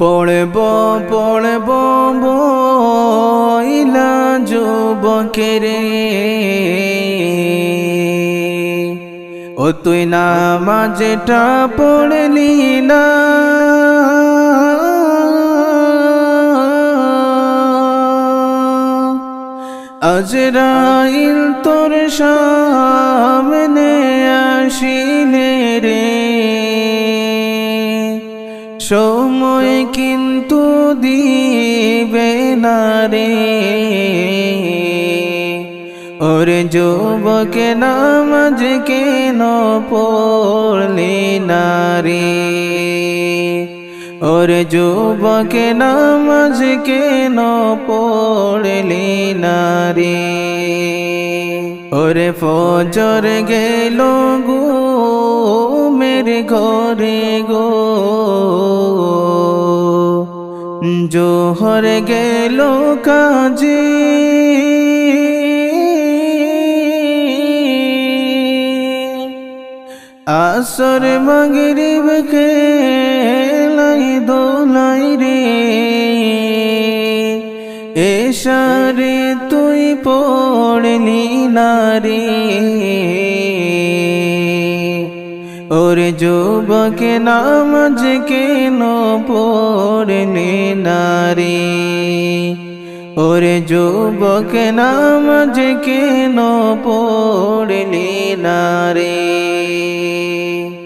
পড়ব পড়ব বইলা যুবকেরে। ও তুই নামাজটা পড়লি না। আজরাইল তোর সামনে আসিলে রে। সময় কিন্তু দিবে না রে। ওরে যুবক নামাজ কেন পড়লি না রে? ওরে যুবক নামাজ কেন পড়লি না রে? ওরে ফজর গেল গো মেরে ঘরে গো। জোহর গেল কাজে। আসর মগরিব খেলাই দোলাই রে। এসারে তুই পড়লি না রে। ওরে নাম যে কেন পড়লি না রে? ওরে নাম যে কেন পড়লি না রে?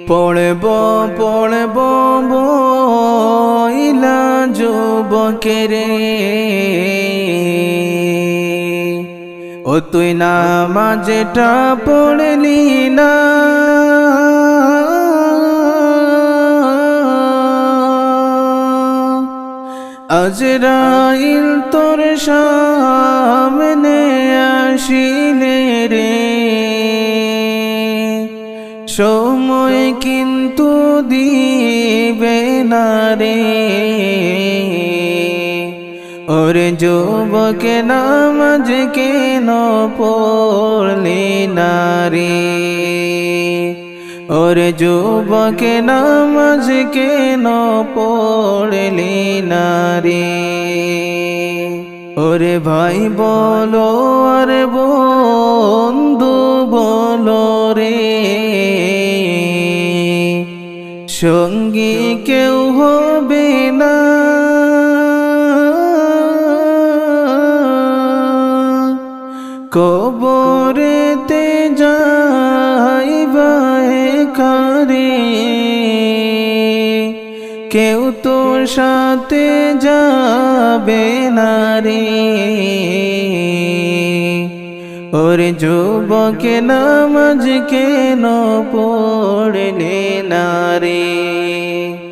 পড়ব পড়ব, বইলা যুবকেরে। ও তুই নামাজটা পড়লি না। আজরাইল তোর সামনে আসিলে রে। সময় কিন্তু দিবে না রে। ওরে যুবক নামাজ কেন পড়লি না রে ওরে যুবক নামাজ কেন পড়লি না রে ওরে ভাই বলো আর বন্ধু বলো রে সঙ্গী কেউ হবে কবরেতে যাইবায় কারে কেউ তোর সাথে যাবে না ওরে যুবক নামাজ কেন পড়লে না রে।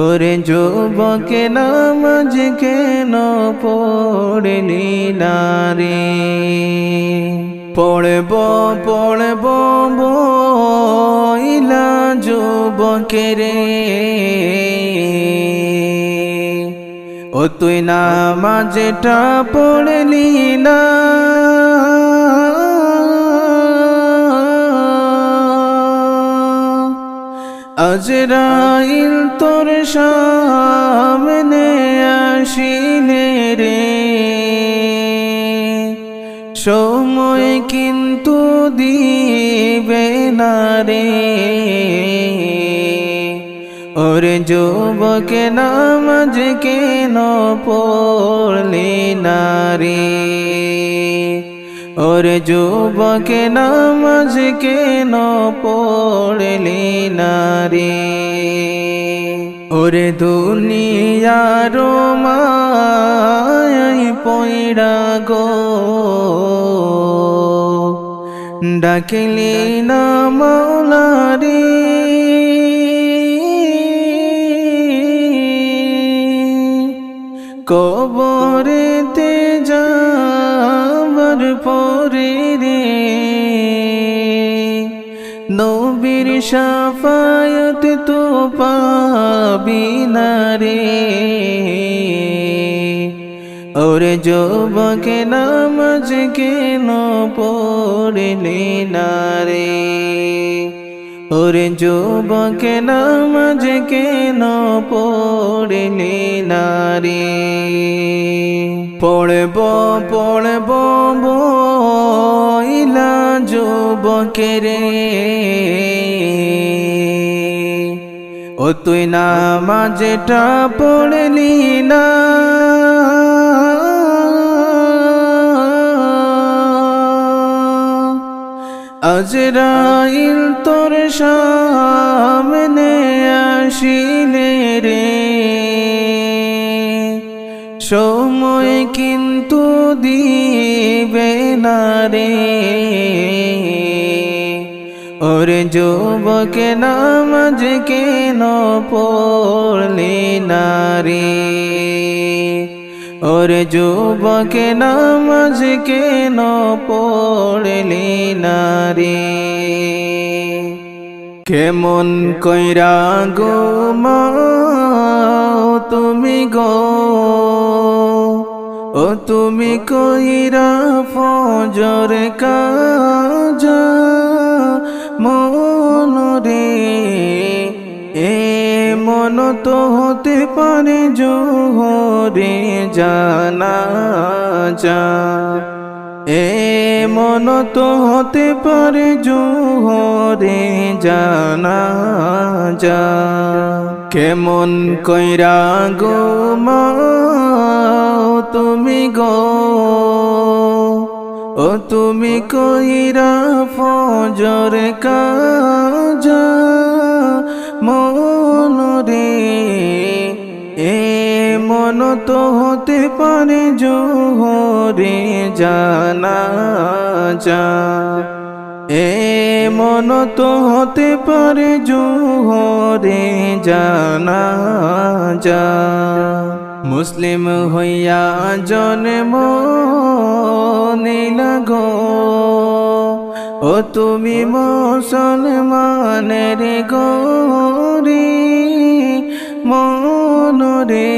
ওরে যুবক নামাজ কেন পড়লি না রে পড়ব পড়ব বইলা যুবকেরে। ও তুই নামাজটা পড়লি না। আজরাইল তোর সামনে আসিলে রে। সময় কিন্তু দিবে না রে। ওরে যুবক নামাজ কেন পড়লি না রে? ওরে যুবক নামাজ কেন পড়লি না রে? ওরে দুনিয়ার মায় পয়রা গো। ডাকিলি না মৌলারি কবরেতে নবীর সাফায়ত তো পাবি না রে। ওরে যুবক নামাজ কেন পড়লি না রে? ওরে যুবক নামাজ কেন পড়লি নারী পড়ব পড়ব বইলা যুবকেরে। ও তুই নামাজটা পড়লি না। আজরাইল তোর সামনে আসিলে রে। সময় কিন্তু দিবে না রে। ওরে যুবক নামাজ কেন পড়লি না রে ওরে যুবক নামাজ কেন পড়লি না রে কেমন কইরা গো তুমি গো ও তুমি কইরা ফজর কাজা মন তো হতে পারে জোহরে জানা যা। এ মন তো হতে পারে জোহরে জানা যা। কেমন কইরা গো মাও তুমি গো? ও তুমি কইরা ফজর কাজা মন রে এ মন তো হতে পারে জোহরে জানা যা এ মন তো হতে পারে জোহরে জানা যা মুসলিম হইয়া জন্ম নীলা গো ও তুমি মুসলমানের গরি। মন রে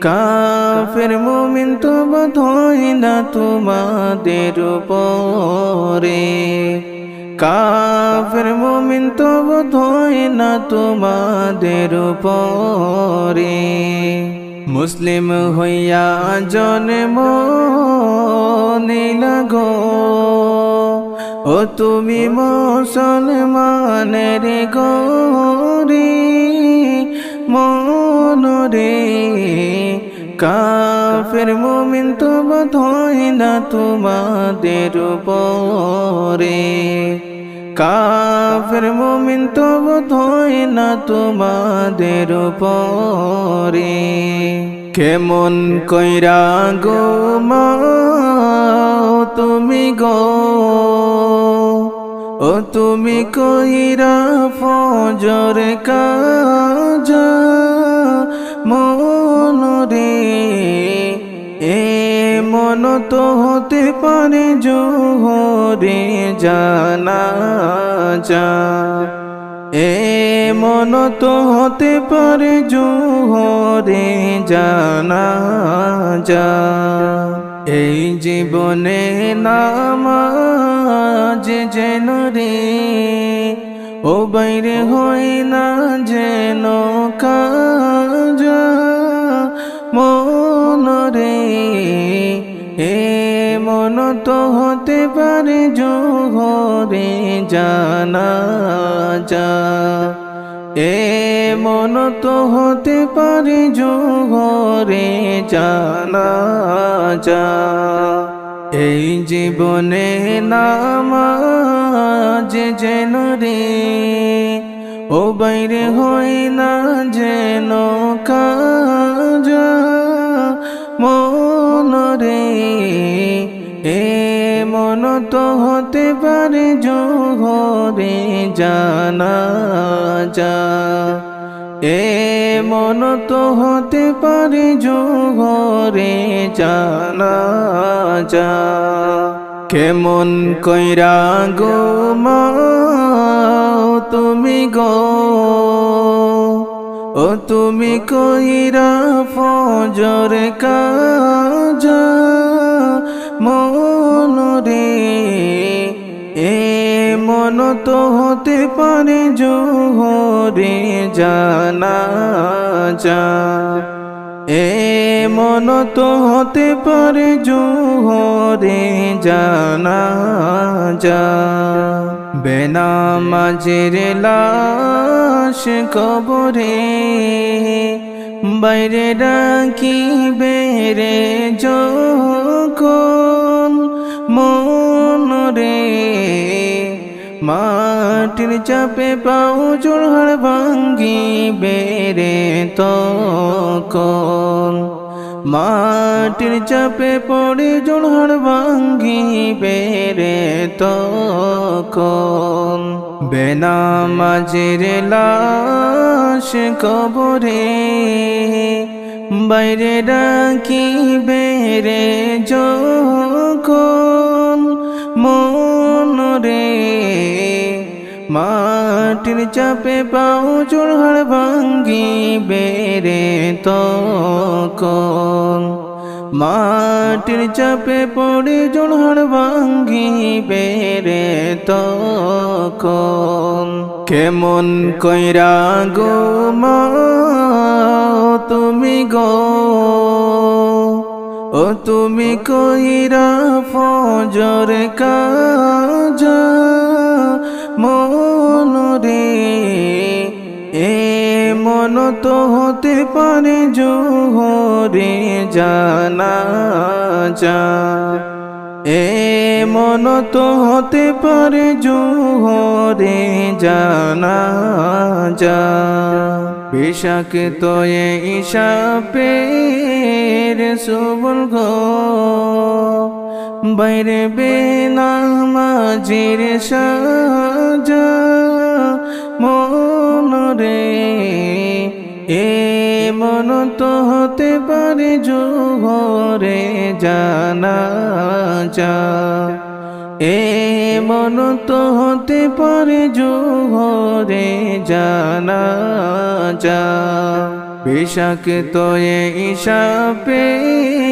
কাফের মুমিন তো বোধই না তোমাদের উপরে। কাফের মুমিন তো বোধই না তোমাদের উপরে। মুসলিম হইয়া জন্ম নীলা গো, ও তুমি মুসলমানের গরি। মন রে কাফের মুমিন তো বোধই না তোমাদের উপরে। কাফের মুমিন তো বোধই না তোমাদের উপরে। কেমন কইরা গো মাও তুমি গো? ও তুমি কইরা ফজর তো হতে পারে জোহরে জানা যা। এ মন তো হতে পারে জোহরে জানা যা। এই জীবনে নামাজ যেন রে, ও বাইরে হয় না যেন কাজা। মন রে এ মন তো হতে পারে জোহরে জানা যা এ মন তো হতে পারে জোহরে জানা যা এই জীবনে নামাজ যেন রে, ও বাইরে হয় না যেন কাজা। মন রে, এ মন তো হতে পারে জোহরে জানা যা এ মন তো হতে পারে জোহরে জানা যা কেমন কইরা গো মা, তুমি গো ও তুমি কইরা ফজর কাজা মন রে এ মন তো হতে পারে জোহরে জানা যা এ মন তো হতে পারে জোহরে জানা যা বেনামাজের লাশ কবরে, বাইরে ডাকি বেরে যখন মনরে মাটির চাপে পাও জোড়হার ভাঙ্গি বেরে তখন। মাটির চাপে পড়ে জোড়হার ভাঙ্গি বেরে তখন। বেনামাজের লাশ কবরে, বাইরে ডাকি বেরে যখন। মনরে মাটির চাপে পাও চোড়হার ভাঙ্গি বেরে তখন। মাটির চাপে পড়ে জোড়হার ভাঙ্গি বেরে তখন। কেমন কইরা গো মা, তুমি গো? ও তুমি কইরা ফজর কাজা মন রে এ মন তো হতে পারে জোহরে জানা যা এ মন তো হতে পারে জোহরে জানা যা বিশাক তো ইসাপের সুবল গো বাইরে বেনামাজির সাজা মন রে এ মন তো হতে পারে জোহরে জানা যা এ মন তো হতে পারে জোহরে জানা যা বিশাক তো ইসাপের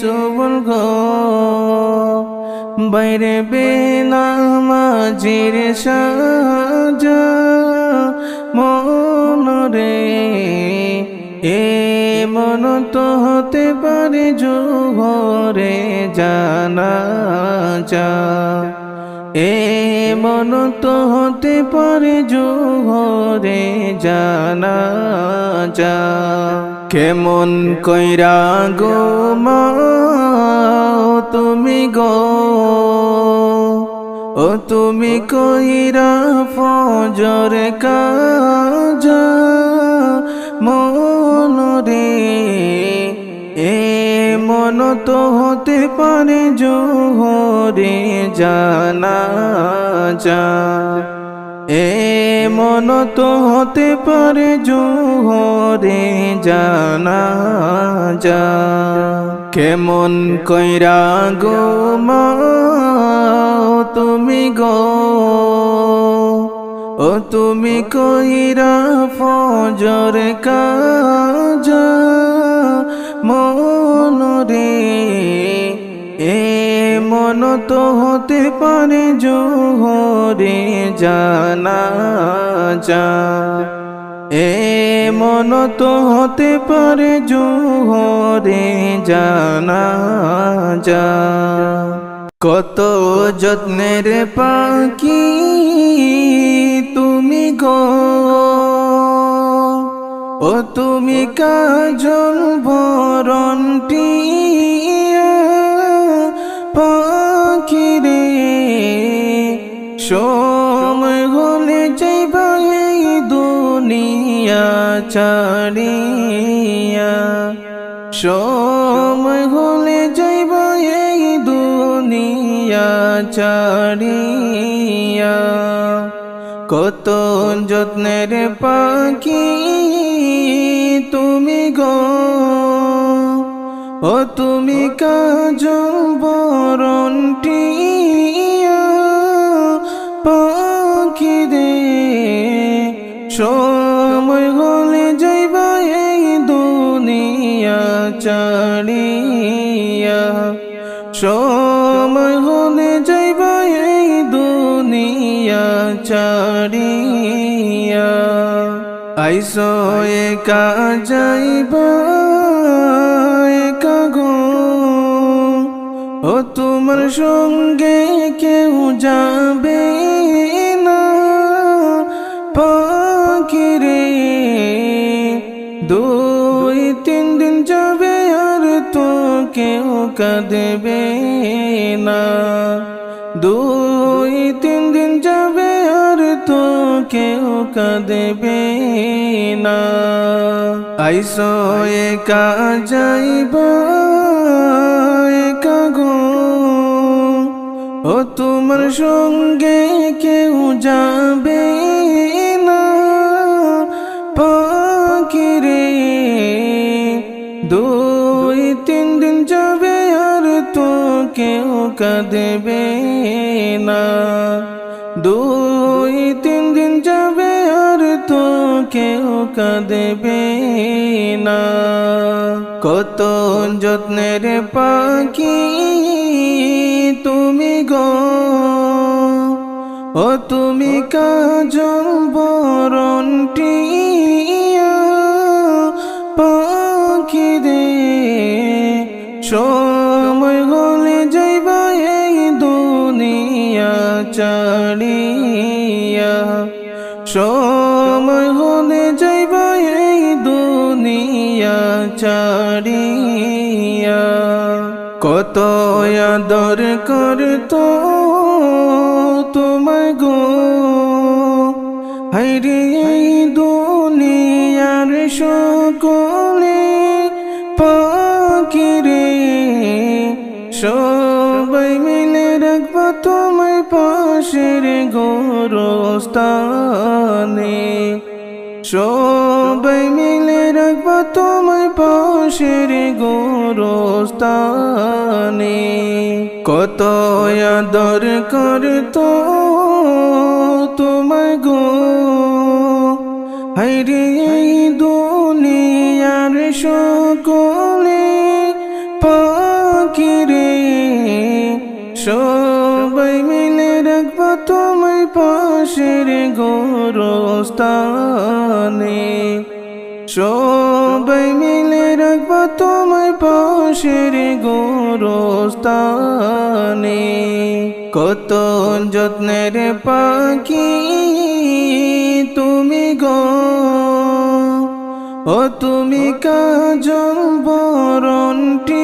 সুবল গো, বাইরে বেনামাজির সাজা, মন রে, এ মন তো হতে পারে জোহরে জানা যা এ মন তো হতে পারে জোহরে জানা যা কেমন কইরা গো মা, তুমি গো? ও তুমি কইরা ফজর কাজা, মন রে, এ মন তো হতে পারে জোহরে জানা যা এ মন তো হতে পারে জোহরে জানা যা। কেমন কইরা গো মা, তুমি গো? ও তুমি কইরা ফজর কাজা, মন রে, এ মন তো হতে পারে জোহরে জানা যা। এ মন তো হতে পারে জোহরে জানা যা। কত যত্নের পাখি তুমি গো। ও তুমি কাজল বরণটি সময় হলে যাইবা এই দুনিয়া ছাড়িয়া। সময় হলে যাইবা এই দুনিয়া ছাড়িয়া। কত যত্নের পাখি তুমি গো। ও তুমি কাজ বরণটি সময় হলে যাইবা এই দুনিয়া চাড়িয়া সময় হলে যাইবা এই দুনিয়া চাড়িয়া আইস একা যাইবা, একা গো। ও তোমার সঙ্গে কেউ যাবে কেউ কাঁদবে না। দুই, তিন দিন যাবে আর তো কেউ কাঁদবে না। আইসো একা যাইবা, একা গো। ও তোমার সঙ্গে কেউ যাবে না। পাখিরে, দুই তিন দিন যাবে আর তো কেউ কাঁদবে না। দুই তিন দিন যাবে আর তো কেউ কাঁদবে না। কত যত্নের পাখি তুমি গো। ও তুমি কাজল বরণটিয়া সময় গলে যাইবা এই দুনিয়া চাড়িয়া সময় হলে যাইবা এই দুনিয়া চাড়িয়া কত আদর করতো তোমায় গো। হাইরে গোরস্থানে সবাই মিলে রাখব তোমায় পাশের গোরস্থানে। কত আদর করতো তোমায় গো। হাইরে দুনিয়ার সকলে পাখিরে সবাই পাশের গোরস্থানে সবাই মিলে রাখব তোমায় পাশের গোরস্থানে কত যত্নের পাখি তুমি গো। ও তুমি কাজল বরণটিয়া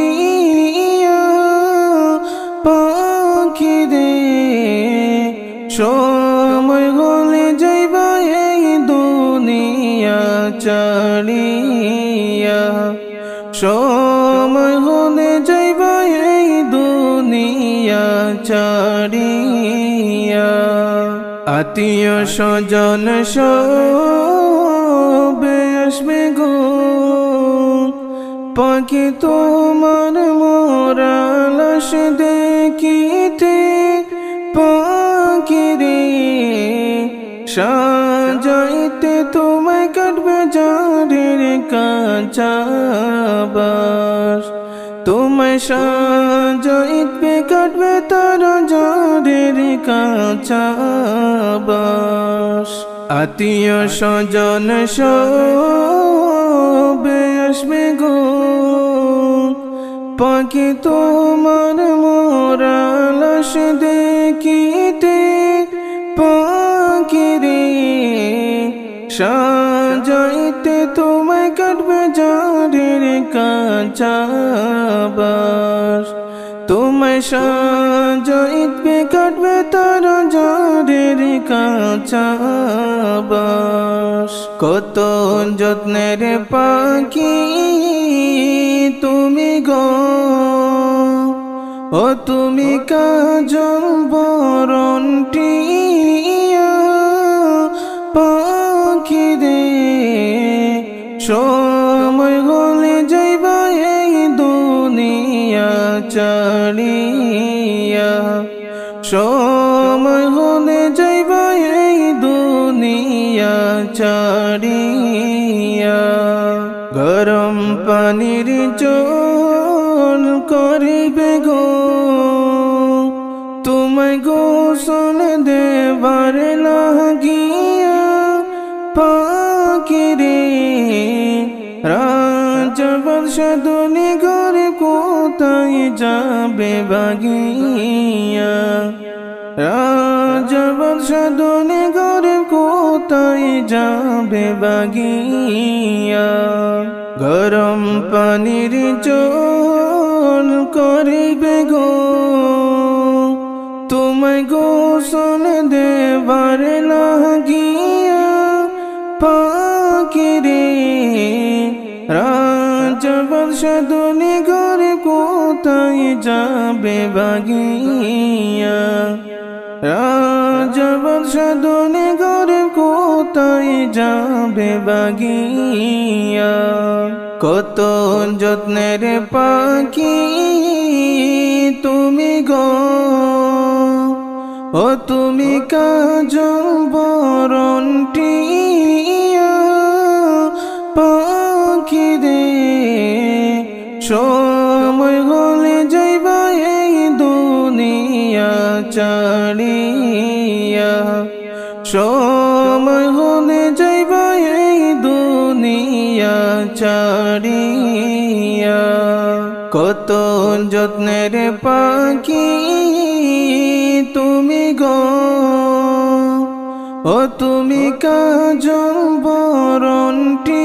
আত্মীয় স্বজন সবে গো। পাখি তোমার মোরা লাশ দেখিতে, পাখি রে সাজাইতে তোমায় কাটবে জারের কাঁচাবাস তোমায় সাজাইতে কাটবে তার জারের কাঁচাবাস। আত্মীয় স্বজন সবে আসবে গো। পাখি তোমার মোরা লাশ দেখিতে পাখি রে সাজাইতে তোমায় কাটবে কাঁচাবাস তোমায় সাজাইতে কাটবে তার জারের কাঁচাবাস কত যত্নের পাখি তুমি গো। ও তুমি কাজল বরণটিয়া পাখি দে পানির চোল করিবে গো। তোমায় গোসল দেবার লাগিয়া পাখিরে রে রাজা বাদশা দুনি ঘরে কোথায় যাবে বাগিয়া? রাজা বাদশা দুনি ঘরে কোথায় যাবে বাগিয়া? গরম পানির চোল করিবে গো। তোমায় গোসল দেবার লাগিয়া পাখিরে রাজা বাদশা দুনি ঘরে কোথায় যাবে বাগিয়া? রাজা বাদশা দুনি ঘরে কোথায় যাবে বাগিয়া কত যত্নের পাখি তুমি গো। ও তুমি কাজল বরণটিয়া পাখি দে সময় সময় হলে যাইবা এই দুনিয়া চাড়িয়া কত যত্নের পাখি তুমি গো। ও তুমি কাজল বরণটিয়া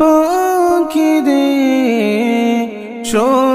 পাখি রে সময়